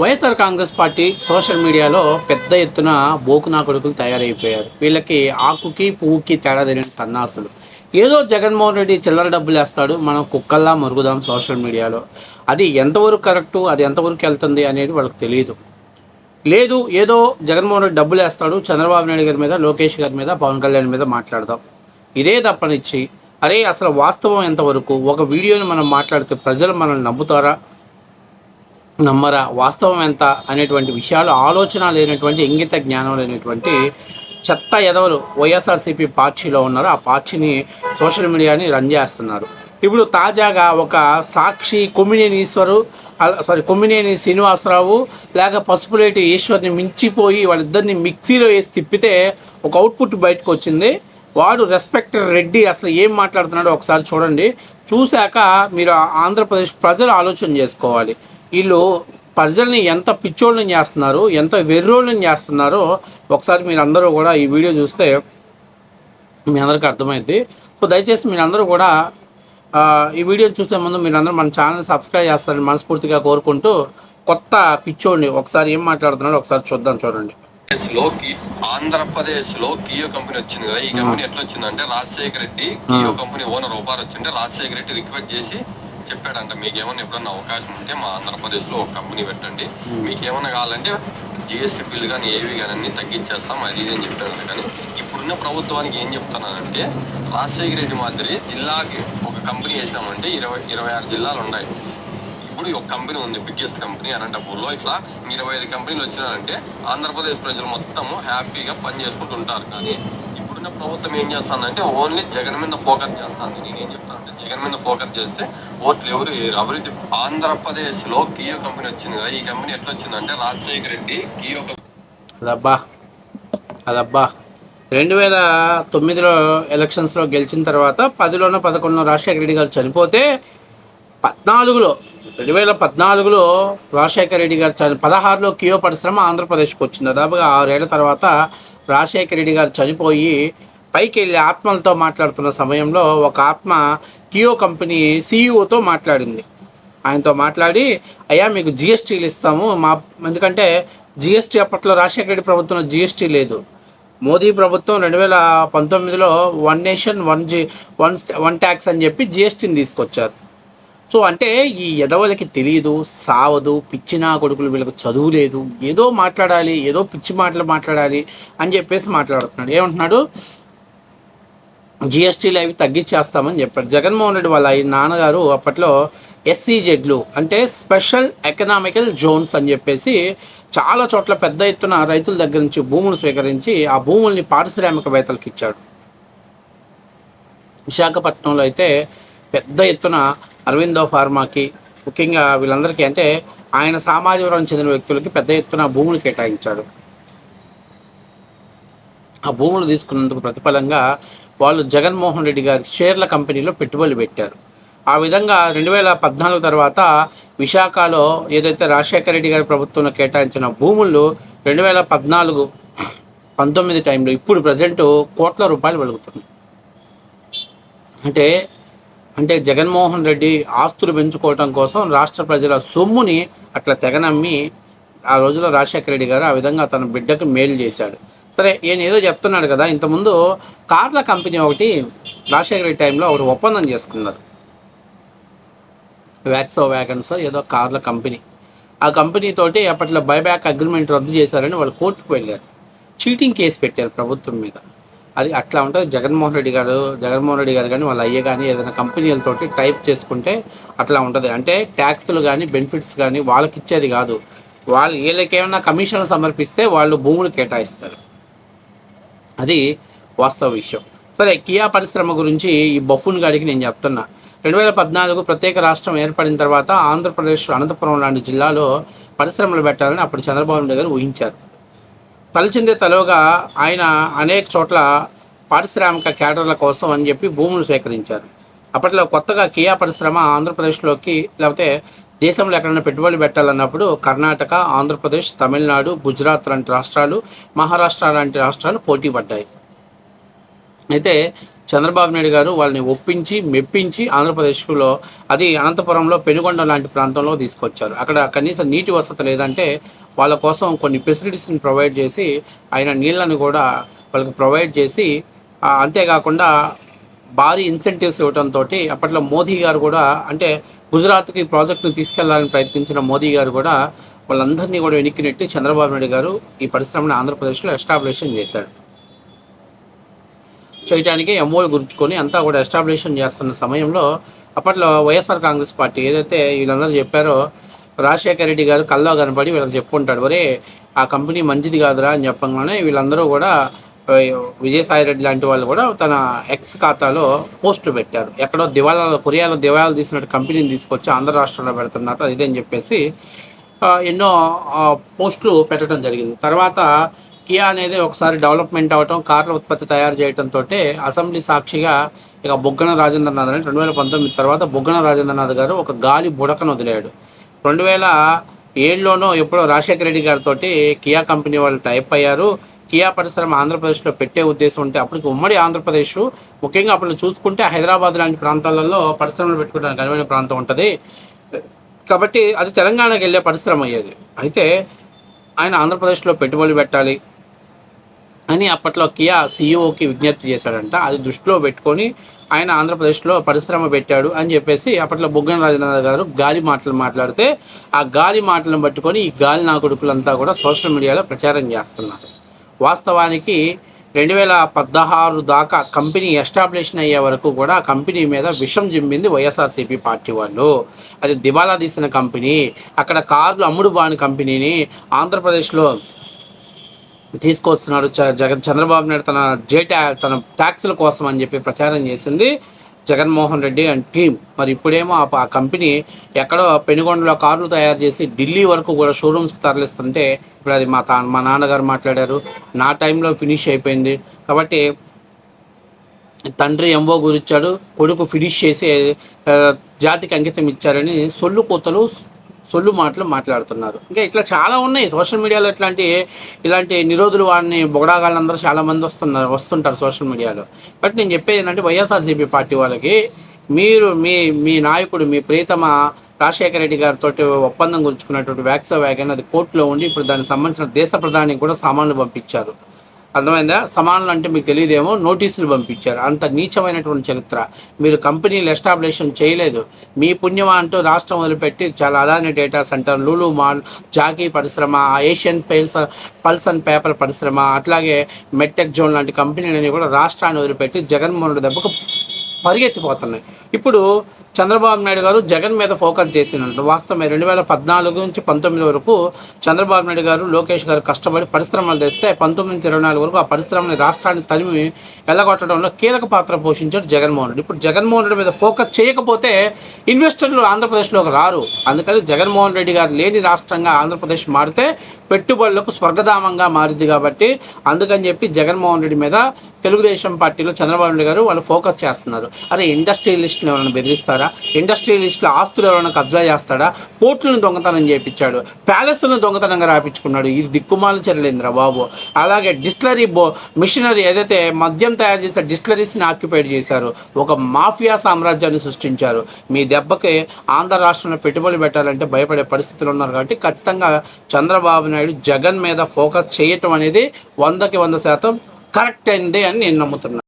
YSR Congress party social మీడియాలో పెద్ద ఎత్తున బోకునా కొడుకులు తయారైపోయారు. వీళ్ళకి ఆకుకి పువ్వుకి తేడా తెలియని సన్నాసులు. ఏదో జగన్మోహన్ రెడ్డి చిల్లర డబ్బులు వేస్తాడు మనం కుక్కల్లా మరుగుదాం సోషల్ మీడియాలో. అది ఎంతవరకు కరెక్టు అది ఎంతవరకు వెళ్తుంది అనేది వాళ్ళకి తెలియదు లేదు ఏదో జగన్మోహన్ రెడ్డి డబ్బులు వేస్తాడు చంద్రబాబు నాయుడు గారి మీద లోకేష్ గారి మీద పవన్ కళ్యాణ్ మీద మాట్లాడదాం. ఇదే తప్పనిచ్చి అరే అసలు వాస్తవం ఎంతవరకు? ఒక వీడియోని మనం మాట్లాడితే ప్రజలు మనల్ని నమ్ముతారా? నమ్మరా వాస్తవం ఎంత అనేటువంటి విషయాలు ఆలోచన లేనటువంటి ఇంగిత జ్ఞానం లేనటువంటి చెత్త ఎదవలు వైఎస్ఆర్సీపీ పార్టీలో ఉన్నారు. ఆ పార్టీని సోషల్ మీడియాని రన్ చేస్తున్నారు. ఇప్పుడు తాజాగా ఒక సాక్షి కొమ్మినేని ఈశ్వరు సారీ కొమ్మినేని శ్రీనివాసరావు లేక పసుపులేటి ఈశ్వర్ని మించిపోయి వాళ్ళిద్దరిని మిక్సీలో వేసి తిప్పితే ఒక అవుట్పుట్ బయటకు వచ్చింది వాడు రెస్పెక్టెడ్ రెడ్డి అసలు ఏం మాట్లాడుతున్నాడో ఒకసారి చూడండి. చూశాక మీరు ఆంధ్రప్రదేశ్ ప్రజలు ఆలోచన చేసుకోవాలి. వీళ్ళు ప్రజల్ని ఎంత పిచ్చోళ్ళని చేస్తున్నారు ఎంత వెర్రోళ్ళని చేస్తున్నారో ఒకసారి మీరు అందరూ కూడా ఈ వీడియో చూస్తే మీ అందరికీ అర్థమైంది సో దయచేసి మీరందరూ కూడా ఈ వీడియో చూసే ముందు మీరందరూ మన ఛానల్ సబ్స్క్రైబ్ చేస్తారని మనస్ఫూర్తిగా కోరుకుంటూ కొత్త పిచ్చోడిని ఒకసారి ఏం మాట్లాడుతున్నాడో ఒకసారి చూద్దాం చూడండి. ఆంధ్రప్రదేశ్లో కియో కంపెనీ వచ్చింది కదా ఈ కంపెనీ ఎట్లా వచ్చిందంటే Rajasekhara Reddy Kia company owner ఉపార్ వచ్చింటే రాజశేఖర రెడ్డి రిక్వెస్ట్ చేసి చెప్పాడంట మీకు ఏమైనా ఎప్పుడన్నా అవకాశం ఉంటే మా ఆంధ్రప్రదేశ్లో ఒక కంపెనీ పెట్టండి. మీకు ఏమైనా కావాలంటే జిఎస్టీ బిల్ కానీ ఏవి కానీ అన్ని తగ్గించేస్తాం అది ఇది అని చెప్పాను కానీ ఇప్పుడున్న ప్రభుత్వానికి ఏం చెప్తున్నానంటే రాజశేఖర రెడ్డి మాదిరి జిల్లాకి ఒక కంపెనీ వేసామంటే ఇరవై ఇరవై ఆరు జిల్లాలు ఉన్నాయి. ఇప్పుడు ఒక కంపెనీ ఉంది బిగ్గెస్ట్ కంపెనీ అనంతపూర్లో. ఇట్లా ఇరవై ఐదు కంపెనీలు వచ్చినారంటే ఆంధ్రప్రదేశ్ ప్రజలు మొత్తము హ్యాపీగా పని చేసుకుంటుంటారు కానీ ఇప్పుడున్న ప్రభుత్వం ఏం చేస్తుందంటే ఓన్లీ జగన్ మీద ఫోకస్ చేస్తుంది. నేను ఏం చెప్తానంటే జగన్ మీద ఫోకస్ చేస్తే ఓట్లు ఎవరు అభివృద్ధి ఆంధ్రప్రదేశ్లో కియో కంపెనీ వచ్చింది కదా ఈ కంపెనీ ఎట్లా వచ్చిందంటే రాజశేఖర రెడ్డి కియో అదబ్బా అదబ్బా. రెండు వేల తొమ్మిదిలో ఎలక్షన్స్లో గెలిచిన తర్వాత పదిలోనో పదకొండులో రాజశేఖర రెడ్డి గారు చనిపోతే పద్నాలుగులో రెండు వేల పద్నాలుగులో రాజశేఖర రెడ్డి గారు చని పదహారులో కియో పరిశ్రమ ఆంధ్రప్రదేశ్కి వచ్చింది. దాదాపుగా ఆరేళ్ళ తర్వాత రాజశేఖర రెడ్డి గారు చనిపోయి పైకి వెళ్ళి ఆత్మలతో మాట్లాడుతున్న సమయంలో ఒక ఆత్మ కియో కంపెనీ సీఈఓతో మాట్లాడింది. ఆయనతో మాట్లాడి అయ్యా మీకు జిఎస్టీలు ఇస్తాము. మా ఎందుకంటే జిఎస్టీ అప్పట్లో రాజశేఖర రెడ్డి ప్రభుత్వంలో జిఎస్టీ లేదు. మోదీ ప్రభుత్వం రెండు వేల పంతొమ్మిదిలో one nation one G one one tax అని చెప్పి జిఎస్టీని తీసుకొచ్చారు. సో అంటే ఈ ఎదవలకి తెలియదు సావదు పిచ్చినా కొడుకులు వీళ్ళకి చదువు లేదు ఏదో మాట్లాడాలి ఏదో పిచ్చి మాటలు మాట్లాడాలి అని చెప్పేసి మాట్లాడుతున్నాడు. ఏమంటున్నాడు? జిఎస్టీలు అవి తగ్గించేస్తామని చెప్పారు జగన్మోహన్ రెడ్డి వాళ్ళ ఈ నాన్నగారు అప్పట్లో ఎస్సీజెడ్లు అంటే స్పెషల్ ఎకనామికల్ జోన్స్ అని చెప్పేసి చాలా చోట్ల పెద్ద ఎత్తున రైతుల దగ్గర నుంచి భూములు స్వీకరించి ఆ భూముల్ని పారిశ్రామికవేత్తలకు ఇచ్చాడు. విశాఖపట్నంలో అయితే పెద్ద ఎత్తున అరవిందో ఫార్మాకి ముఖ్యంగా వీళ్ళందరికీ అంటే ఆయన సామాజిక వర్గం చెందిన వ్యక్తులకి పెద్ద ఎత్తున భూములు కేటాయించాడు. ఆ భూములు తీసుకున్నందుకు ప్రతిఫలంగా వాళ్ళు జగన్మోహన్ రెడ్డి గారి షేర్ల కంపెనీలో పెట్టుబడులు పెట్టారు. ఆ విధంగా రెండు వేల పద్నాలుగు తర్వాత విశాఖలో ఏదైతే రాజశేఖర రెడ్డి గారి ప్రభుత్వంలో కేటాయించిన భూములు రెండు వేల పద్నాలుగు పంతొమ్మిది టైంలో ఇప్పుడు ప్రజెంట్ కోట్ల రూపాయలు వెలుగుతున్నాయి. అంటే అంటే జగన్మోహన్ రెడ్డి ఆస్తులు పెంచుకోవటం కోసం రాష్ట్ర ప్రజల సొమ్ముని అట్లా తెగనమ్మి ఆ రోజుల్లో రాజశేఖర రెడ్డి గారు ఆ విధంగా తన బిడ్డకు మేలు చేశాడు. సరే ఈయన ఏదో చెప్తున్నాడు కదా ఇంతకుముందు కార్ల కంపెనీ ఒకటి రాజశేఖర రెడ్డి టైంలో ఒకటి ఒప్పందం చేసుకున్నారు. వ్యాక్సో వ్యాగన్స్ ఏదో కార్ల కంపెనీ. ఆ కంపెనీతోటి అప్పట్లో బైబ్యాక్ అగ్రిమెంట్ రద్దు చేశారని వాళ్ళు కోర్టుకు వెళ్ళారు. చీటింగ్ కేసు పెట్టారు ప్రభుత్వం మీద. అది అట్లా ఉంటుంది. జగన్మోహన్ రెడ్డి గారు జగన్మోహన్ రెడ్డి గారు కానీ వాళ్ళ అయ్యే కానీ ఏదైనా కంపెనీలతోటి టైప్ చేసుకుంటే అట్లా ఉంటుంది. అంటే ట్యాక్స్లు కానీ బెనిఫిట్స్ కానీ వాళ్ళకి ఇచ్చేది కాదు. వాళ్ళు వీళ్ళకి ఏమైనా కమిషన్లు సమర్పిస్తే వాళ్ళు భూములు కేటాయిస్తారు. అది వాస్తవ విషయం. సరే కియా పరిశ్రమ గురించి ఈ బఫున్ గాడికి నేను చెప్తున్నా. రెండు వేల పద్నాలుగు ప్రత్యేక రాష్ట్రం ఏర్పడిన తర్వాత ఆంధ్రప్రదేశ్ అనంతపురం లాంటి జిల్లాలో పరిశ్రమలు పెట్టాలని అప్పుడు చంద్రబాబు నాయుడు గారు ఊహించారు. తలచిందే తలోగా ఆయన అనేక చోట్ల పారిశ్రామిక క్యాడర్ల కోసం అని చెప్పి భూములు సేకరించారు. అప్పట్లో కొత్తగా కియా పరిశ్రమ ఆంధ్రప్రదేశ్లోకి లేకపోతే దేశంలో ఎక్కడైనా పెట్టుబడులు పెట్టాలన్నప్పుడు కర్ణాటక ఆంధ్రప్రదేశ్ తమిళనాడు గుజరాత్ లాంటి రాష్ట్రాలు మహారాష్ట్ర లాంటి రాష్ట్రాలు పోటీ పడ్డాయి. అయితే చంద్రబాబు నాయుడు గారు వాళ్ళని ఒప్పించి మెప్పించి ఆంధ్రప్రదేశ్లో అది అనంతపురంలో పెనుగొండ లాంటి ప్రాంతంలో తీసుకొచ్చారు. అక్కడ కనీసం నీటి వసతి లేదంటే వాళ్ళ కోసం కొన్ని ఫెసిలిటీస్ని ప్రొవైడ్ చేసి ఆయన నీళ్ళని కూడా వాళ్ళకి ప్రొవైడ్ చేసి అంతేకాకుండా భారీ ఇన్సెంటివ్స్ ఇవ్వడంతో అప్పట్లో మోదీ గారు కూడా అంటే గుజరాత్కి ప్రాజెక్టును తీసుకెళ్ళాలని ప్రయత్నించిన మోదీ గారు కూడా వాళ్ళందరినీ కూడా వెనక్కి నెట్టి చంద్రబాబు నాయుడు గారు ఈ పరిశ్రమను ఆంధ్రప్రదేశ్లో ఎస్టాబ్లిషన్ చేశాడు చేయడానికి ఎంఓలు గుర్చుకొని అంతా కూడా ఎస్టాబ్లిషన్ చేస్తున్న సమయంలో అప్పట్లో వైఎస్ఆర్ కాంగ్రెస్ పార్టీ ఏదైతే వీళ్ళందరూ చెప్పారో రాజశేఖర రెడ్డి గారు కల్లో కనపడి వీళ్ళకి చెప్పుకుంటాడు ఒరే ఆ కంపెనీ మంచిది కాదురా అని చెప్పంగానే వీళ్ళందరూ కూడా విజయసాయి రెడ్డి లాంటి వాళ్ళు కూడా తన ఎక్స్ ఖాతాలో పోస్టులు పెట్టారు. ఎక్కడో దివాలా కొరియాలో దివాళాలు తీసినట్టు కంపెనీని తీసుకొచ్చి ఆంధ్ర రాష్ట్రంలో పెడుతున్నారు. అది అని చెప్పేసి ఎన్నో పోస్టులు పెట్టడం జరిగింది. తర్వాత కియా అనేది ఒకసారి డెవలప్మెంట్ అవటం కార్ల ఉత్పత్తి తయారు చేయడంతో అసెంబ్లీ సాక్షిగా ఇక బొగ్గన రాజేంద్రనాథ్ అని రెండు వేల పంతొమ్మిది తర్వాత బొగ్గన రాజేంద్రనాథ్ గారు ఒక గాలి బుడకను వదిలాడు. రెండు వేల ఏడులోనో ఎప్పుడో రాజశేఖర రెడ్డి గారితో కియా కంపెనీ వాళ్ళు టైప్ అయ్యారు. కియా పరిశ్రమ ఆంధ్రప్రదేశ్లో పెట్టే ఉద్దేశం ఉంటే అప్పటికి ఉమ్మడి ఆంధ్రప్రదేశ్ ముఖ్యంగా అప్పుడు చూసుకుంటే హైదరాబాద్ లాంటి ప్రాంతాలలో పరిశ్రమలు పెట్టుకోవడానికి అనువైన ప్రాంతం ఉంటుంది. కాబట్టి అది తెలంగాణకి వెళ్ళే పరిశ్రమ అయ్యేది. అయితే ఆయన ఆంధ్రప్రదేశ్లో పెట్టుబడులు పెట్టాలి. అని అప్పట్లో కియా సీఈఓకి విజ్ఞప్తి చేశాడంట. అది దృష్టిలో పెట్టుకొని ఆయన ఆంధ్రప్రదేశ్లో పరిశ్రమ పెట్టాడు అని చెప్పేసి అప్పట్లో బుగ్గన రాజేంద్రనాథ్ గారు గాలి మాటలు మాట్లాడితే ఆ గాలి మాటలను పట్టుకొని ఈ గాలి నా కొడుకులంతా కూడా సోషల్ మీడియాలో ప్రచారం చేస్తున్నారు. వాస్తవానికి రెండు వేల పదహారు దాకా కంపెనీ ఎస్టాబ్లిషన్ అయ్యే వరకు కూడా కంపెనీ మీద విషం జిమ్మింది వైఎస్ఆర్సీపీ పార్టీ వాళ్ళు. అది దివాలా తీసిన కంపెనీ అక్కడ కార్లు అమ్ముడు బాని కంపెనీని ఆంధ్రప్రదేశ్లో తీసుకొస్తున్నాడు చ- జగన్. చంద్రబాబు నాయుడు తన జే తన ట్యాక్సుల కోసం అని చెప్పి ప్రచారం చేసింది జగన్మోహన్ రెడ్డి అండ్ టీం మరి ఇప్పుడేమో ఆ కంపెనీ ఎక్కడో పెనుగొండలో కార్లు తయారు చేసి ఢిల్లీ వరకు కూడా షోరూమ్స్కి తరలిస్తుంటే ఇప్పుడు అది మా తా మా నాన్నగారు మాట్లాడారు. నా టైంలో ఫినిష్ అయిపోయింది. కాబట్టి తండ్రి ఎంఓ గురిచ్చాడు కొడుకు ఫినిష్ చేసి జాతికి అంకితం ఇచ్చారని సొల్లు కోతలు సొల్లు మాటలు మాట్లాడుతున్నారు. ఇంకా ఇట్లా చాలా ఉన్నాయి. సోషల్ మీడియాలో ఇట్లాంటి ఇలాంటి నిరోధులు వాడిని బొగడాగాళ్ళందరూ చాలామంది వస్తున్నారు వస్తుంటారు సోషల్ మీడియాలో. బట్ నేను చెప్పేది ఏంటంటే వైఎస్ఆర్సీపీ పార్టీ వాళ్ళకి మీరు మీ మీ నాయకుడు మీ ప్రీతమ రాజశేఖర రెడ్డి గారితో ఒప్పందం గురించుకున్నటువంటి వ్యాక్సో వ్యాగన్ అది కోర్టులో ఉండి ఇప్పుడు దానికి సంబంధించిన దేశ ప్రధానికి కూడా సామాన్లు పంపించారు. అర్థమైందా? సమానులు అంటే మీకు తెలియదేమో నోటీసులు పంపించారు. అంత నీచమైనటువంటి చరిత్ర. మీరు కంపెనీలు ఎస్టాబ్లిషన్ చేయలేదు. మీ పుణ్యమా అంటూ రాష్ట్రం వదిలిపెట్టి చాలా Adani data centre Lulu mall Jockey పరిశ్రమ ఏషియన్ పేల్స్ పల్స్ అండ్ పేపర్ పరిశ్రమ అట్లాగే మెట్టెక్ జోన్ లాంటి కంపెనీలన్నీ కూడా రాష్ట్రాన్ని వదిలిపెట్టి జగన్మోహన్ రెడ్డి దెబ్బకు పరిగెత్తిపోతున్నాయి. ఇప్పుడు చంద్రబాబు నాయుడు గారు జగన్ మీద ఫోకస్ చేసినట్టు. వాస్తవమే రెండు వేల పద్నాలుగు నుంచి పంతొమ్మిది వరకు చంద్రబాబు నాయుడు గారు లోకేష్ గారు కష్టపడి పరిశ్రమలు తెస్తే పంతొమ్మిది నుంచి ఇరవై నాలుగు వరకు ఆ పరిశ్రమని రాష్ట్రాన్ని తరిమి వెళ్ళగొట్టడంలో కీలక పాత్ర పోషించాడు జగన్మోహన్ రెడ్డి. ఇప్పుడు జగన్మోహన్ రెడ్డి మీద ఫోకస్ చేయకపోతే ఇన్వెస్టర్లు ఆంధ్రప్రదేశ్లోకి రారు. అందుకని జగన్మోహన్ రెడ్డి గారు లేని రాష్ట్రంగా ఆంధ్రప్రదేశ్ మారితే పెట్టుబడులకు స్వర్గధామంగా మారింది కాబట్టి అందుకని చెప్పి జగన్మోహన్ రెడ్డి మీద తెలుగుదేశం పార్టీలో చంద్రబాబు నాయుడు గారు వాళ్ళు ఫోకస్ చేస్తున్నారు. అరే ఇండస్ట్రియలిస్ట్ని ఎవరైనా బెదిరిస్తారా? ఇండస్ట్రియలిస్టుల ఆస్తులు ఎవరైనా కబ్జా చేస్తాడా? పోర్టులను దొంగతనం చేయించాడు. ప్యాలెస్లను దొంగతనంగా రాపించుకున్నాడు ఇది దిక్కుమాల చర్యలేంద్ర బాబు. అలాగే డిస్టిలరీ బో మిషనరీ ఏదైతే మద్యం తయారు చేసే డిస్టిలరీస్ని ఆక్యుపైడ్ చేశారు. ఒక మాఫియా సామ్రాజ్యాన్ని సృష్టించారు. మీ దెబ్బకి ఆంధ్ర రాష్ట్రంలో పెట్టుబడి పెట్టాలంటే భయపడే పరిస్థితులు ఉన్నారు కాబట్టి ఖచ్చితంగా చంద్రబాబు నాయుడు జగన్ మీద ఫోకస్ చేయటం అనేది వందకి వంద శాతం కరెక్ట్ అయింది అని నేను నమ్ముతున్నాను